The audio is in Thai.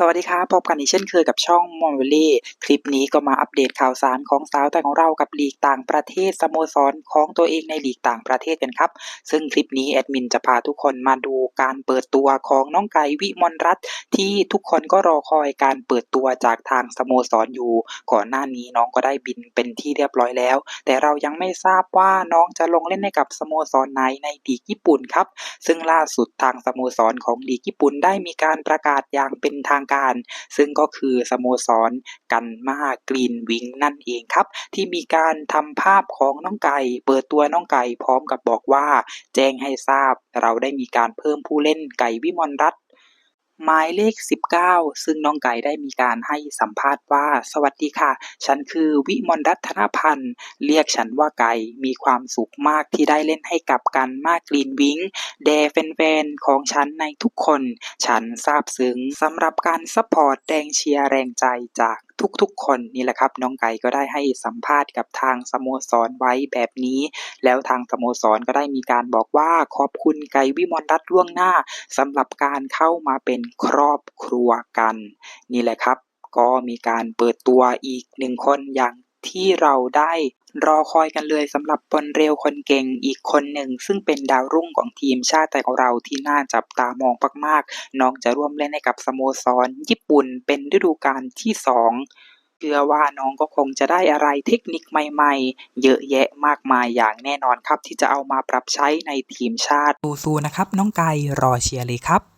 สวัสดีครับพบกันอีกเช่นเคยกับช่องมอนเวลี่คลิปนี้ก็มาอัปเดตข่าวสารของสาวไทยของเรากับลีกต่างประเทศสโมสรของตัวเองในลีกต่างประเทศกันครับ ซึ่งคลิปนี้แอดมินจะพาทุกคนมาดูการเปิดตัวของน้องไก่วิมลรัตน์ที่ทุกคนก็รอคอยการเปิดตัวจากทางสโมสรอยู่ ก่อนหน้านี้น้องก็ได้บินเป็นที่เรียบร้อยแล้ว แต่เรายังไม่ทราบว่าน้องจะลงเล่นให้กับสโมสรไหนในลีกญี่ปุ่นครับ ซึ่งล่าสุดทางสโมสรของลีกญี่ปุ่นได้มีการประกาศอย่างเป็นทางการ ซึ่งก็คือสโมสรกันมากรีนวิงนั่นเองครับ ที่มีการทำภาพของน้องไก่ เปิดตัวน้องไก่พร้อมกับบอกว่า แจ้งให้ทราบเราได้มีการเพิ่มผู้เล่นไก่วิมลรัต หมายเลข 19 ซึ่งน้องไก่ได้มีการให้สัมภาษณ์ว่า สวัสดีค่ะ ฉันคือวิมลรัตน์ธนพันธ์ เรียกฉันว่าไก่ มีความสุขมากที่ได้เล่นให้กับกันมากกรีนวิงเด่แฟนๆของฉันในทุกคน ฉันซาบซึ้งสำหรับการซัพพอร์ตแรงเชียร์แรงใจจาก ทุกๆ คนนี่แหละครับน้องไก่ก็ได้ให้สัมภาษณ์กับทางสโมสรไว้แบบนี้ แล้วทางสโมสรก็ได้มีการบอกว่าขอบคุณไก่วิมลรัตน์ล่วงหน้าสำหรับการเข้ามาเป็นครอบครัวกัน นี่แหละครับก็มีการเปิดตัวอีกหนึ่งคนอย่าง ที่เราได้รอคอยกันเลยสำหรับบอลเร็วคนเก่งอีกคนหนึ่ง ซึ่งเป็นดาวรุ่งของทีมชาติไทยของเราที่น่าจับตามองมากๆ น้องจะร่วมเล่นให้กับสโมสร ญี่ปุ่นเป็นฤดูกาลที่สองเชื่อว่าน้องก็คงจะได้อะไรเทคนิคใหม่ๆ เยอะแยะมากมายอย่างแน่นอนครับ ที่จะเอามาปรับใช้ในทีมชาติสู้ๆนะครับ น้องไก่รอเชียร์เลยครับ